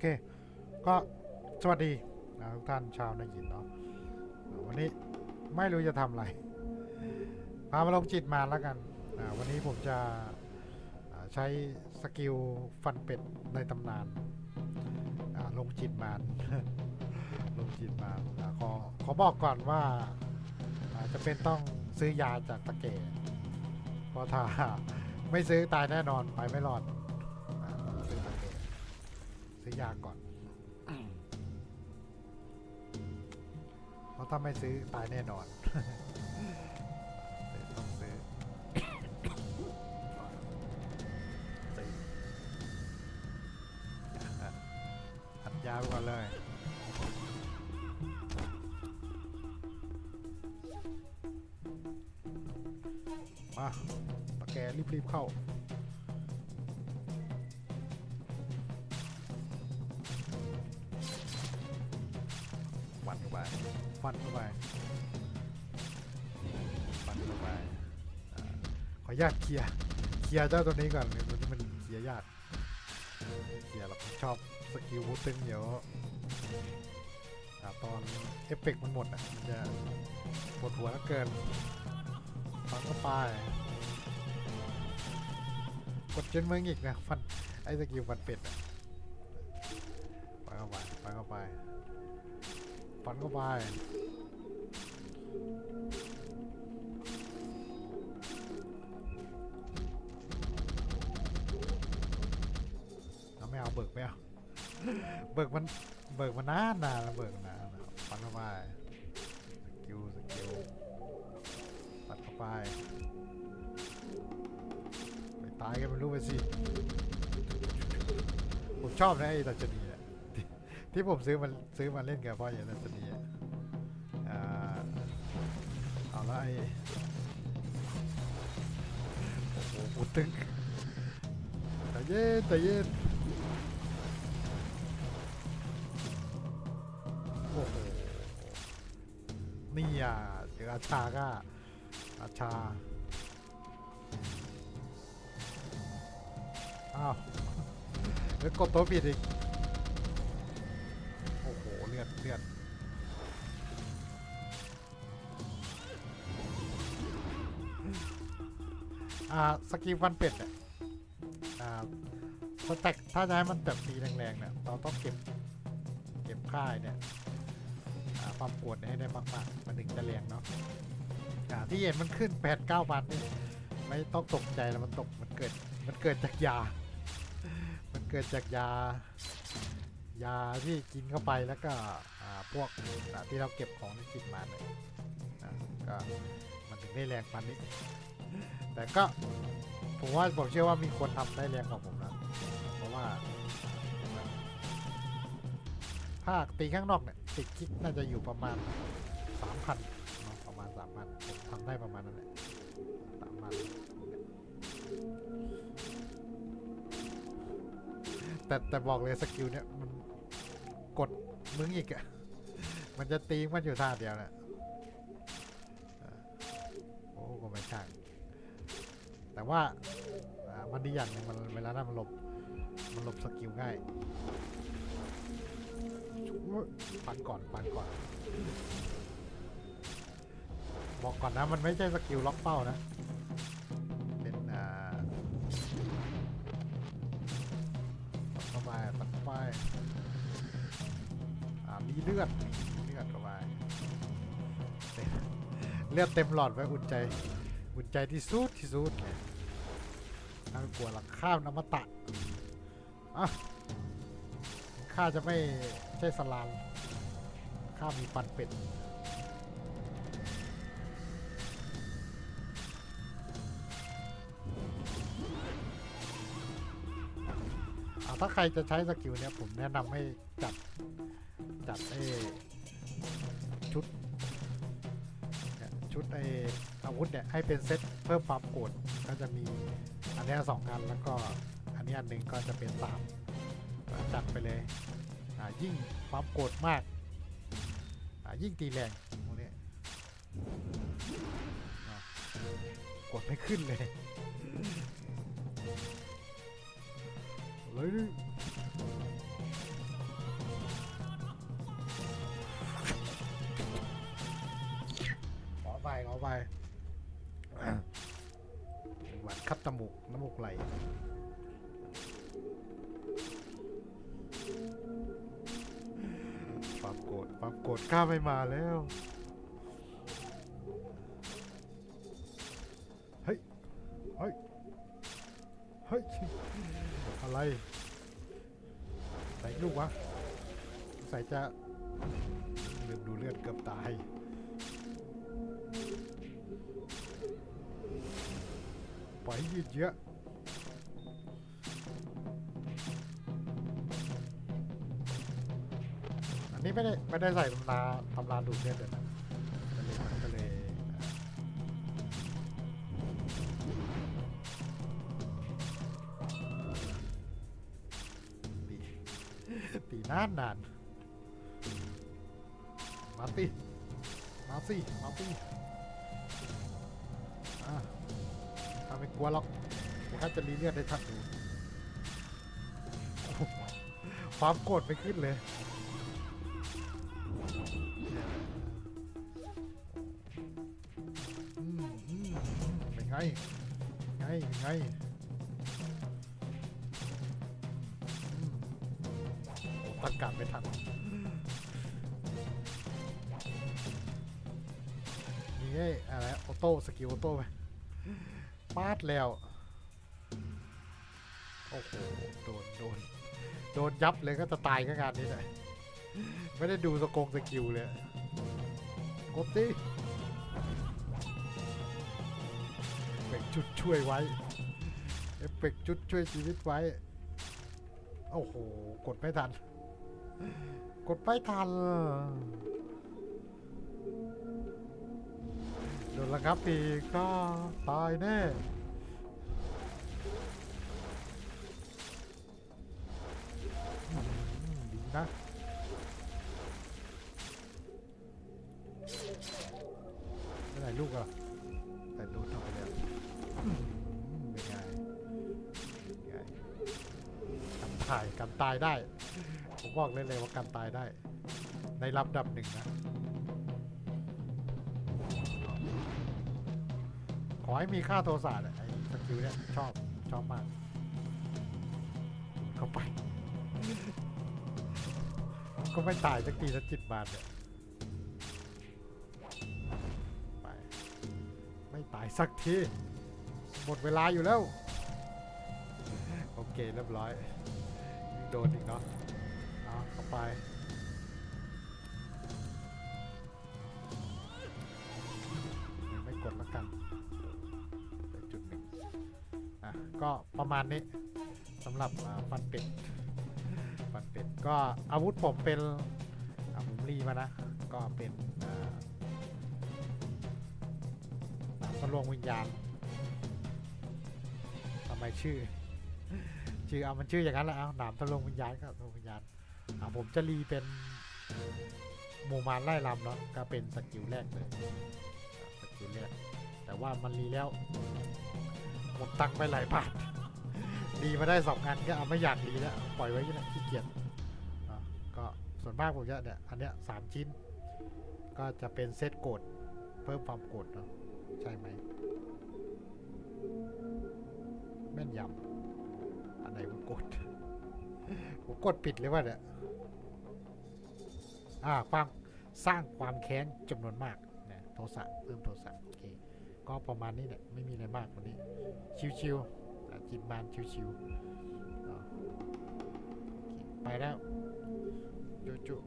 เค ก็สวัสดีทุกท่านชาวนายินเนาะวันนี้ไม่รู้จะทำอะไร พามาลงจิตมาแล้วกัน วันนี้ผมจะใช้สกิลฟันเป็ดในตำนานลงจิตมานลงจิตมานขอขอบอกก่อนว่าจะเป็นต้องซื้อยาจากตะเกเพราะถ้าไม่ซื้อตายแน่นอนไปไม่รอด ซื้อยาก่อน เพราะถ้าไม่ซื้อตายแน่นอนต้องซื้อซื้ออัดยาไปก่อนเลยมาตะแกรีบๆเข้า ออนุญาตเคลียร์เคลียร์เจ้าตัวนี้ก่อนมันมันเคลียร์ยากเคลียร์เราชอบสกิลบูตึงเยวอ่าตอนเอฟเฟกต์มันหมดอะมันจะปวดหัวแล้วเกินฟันเข้าไปกดจนเมืองอีกนะฟันไอ้สกิลฟันเป็ดอะฟันเข้าไปฟันเข้าไปฟันเข้าไป เบิกไม่เอาเบิกมันเบิกมันนานนานแล้วเบิกนานแล้วฟันเข้าไปสกิลสกิลตัดเข้าไปไปตายกันไม่รู้ไปสิผมชอบนะไอ้ตัจนีนี่ยที่ผมซื้อมันซื้อมาเล่นกับพ่ออย่างตัจนีอะอ่าเอาละไอ้โอ้โหตึงแต่เย็นแต่เย็น นี่อะเจออาชาก็อาชา อ้าวแล้วกดตัวผิดอีก โอ้โห เลือดเลือดอ่า สกิลฟันเป็ดเนี่ยอ่าสแต็กถ้าจะให้มันแบบตีแรงๆเนี่ย เราต้องเก็บ เก็บค่ายเนี่ย ความโกรธให้ได้มากๆมันถึงจะแรงเนาะอ่าที่เห็นมันขึ้นแปดเก้าพันนี่ไม่ต้องตกใจแล้วมันตกมันเกิดมันเกิดจากยา มันเกิดจากยา ยาที่กินเข้าไปแล้วก็อ่าพวกที่เราเก็บของในจิตมาเนี่ยก็มันถึงได้แรงปันนี้ แต่ก็ผมว่าผมเชื่อว่ามีคนทำได้แรงกว่าผมนะเพราะว่าถ้าตีข้างนอกเนี่ย ติดคิกน่าจะอยู่ประมาณสามพันประมาณสามพันผมทำได้ประมาณนั้นแหละสามพันแต่แต่บอกเลยสกิลเนี่ยมันกดมึงอีกอะมันจะตีมันอยู่ท่าเดียวแหละโอ้ก็ไม่ช่างแต่ว่ามันดีอย่างหนึงมันเวลานั้นมันหลบมันหลบสกิลง่าย ฟันก่อนฟันก่อน บอกก่อนนะ มันไม่ใช่สกิลล็อกเป้านะ เป็นอ่าตัดเข้าไปตัดเข้าไปอ่ามีเลือดมีเลือดเข้าไปเต็มเลือดเต็มหลอดไว้อุ่นใจ อุ่นใจที่สุดที่สุดเลยน่ากลัวหลักข้ามนมตะอะข้าจะไม่ ใช่สลามข้ามีฟันเป็ดถ้าใครจะใช้สกิลเนี้ยผมแนะนำให้จัด จัดไอ้ชุด ชุดไอ้อาวุธเนี่ยให้เป็นเซตเพิ่มความโกรธก็จะมีอันนี้สองอันแล้วก็อันนี้อันหนึ่งก็จะเป็นสามจัดไปเลย ยิ่งความโกรธมาก ยิ่งตีแรงพวกนี้กดไม่ขึ้นเลยเลยดิขอไปขอไปหวานคับตะมุกน้ำมูกไหล ความโกรธข้าไม่มาแล้ว เฮ้ย เฮ้ย เฮ้ย อะไรใส่ลูกวะ ใส่จะลืมดูเลือดเกือบตายปล่อยให้ยืดเยอะ นี้ไม่ได้ไม่ได้ใส่ตำราตำราดูดเลือดเลยนะก็เลยมันก็เลยตีตีนานนานมาสิมาสิมาสิอะทำไม่กลัวหรอกแค่จะรีเลือดได้ทันดูความโกรธไม่ขึ้นเลย ไงไงไงตั้งการไม่ทันนี่อะไรออโต้สกิลออโต้ไปปาดแล้ว โอ้โห โดน โดน โดนยับเลยก็จะตายก็งานนี้แหละไม่ได้ดูสกงสกิลเลยกดสิ กต์ชุดช่วยไว้ เอฟเฟกต์ชุดช่วยชีวิตไว้ โอ้โห กดไม่ทัน กดไม่ทันโดนระงับอีกก็ตายแน่ดีนะ ตายได้ ผมบอกเลยเลยว่ากันตายได้ ในลำดับหนึ่งนะ ขอให้มีค่าโทรศัพท์อะไอ้สกิลเนี่ยชอบชอบมาก เข้าไป ก็ไม่ตายสักทีละจิตบาทเนี่ยไปไม่ตายสักที หมดเวลาอยู่แล้ว โอเคเรียบร้อย โดนอีกเนาะเอาเข้าไปยังไม่กดแล้วกันจุดหนึ่งอะก็ประมาณนี้สำหรับฟันเป็ดฟันเป็ดก็อาวุธผมเป็นอะผมรีมานะ ก็เป็นอ่าหนามทะลวงวิญญาณทำไมชื่อ ชื่อเอามันชื่ออย่างนั้นแหละเอาหนามทะลวงวิญญาณก็ทะลวงวิญญาณอะผมจะรีเป็นหมู่มารไล่ลำเนาะก็เป็นสกิลแรกเลยสกิลแรกแต่ว่ามันรีแล้วหมดตังไปหลายบาทรีมาได้สองงานก็เอาไม่อยากรีแล้วปล่อยไว้ยังนั้นขี้เกียจอะก็ส่วนมากผมจะเนี่ยอันเนี้ยสามชิ้น ก็จะเป็นเซตโกดเพิ่มความโกดเนาะใช่ไหมแม่นยำ อันไหนว่ากด ผมกดปิดเลยว่าเนี่ยอ่าความสร้างความแค้นจำนวนมากนะโทสะเพิ่มโทสะโอเคก็ประมาณนี้แหละไม่มีอะไรมากกว่านี้ ชิวๆจิบบานชิวๆไปแล้วจุ๊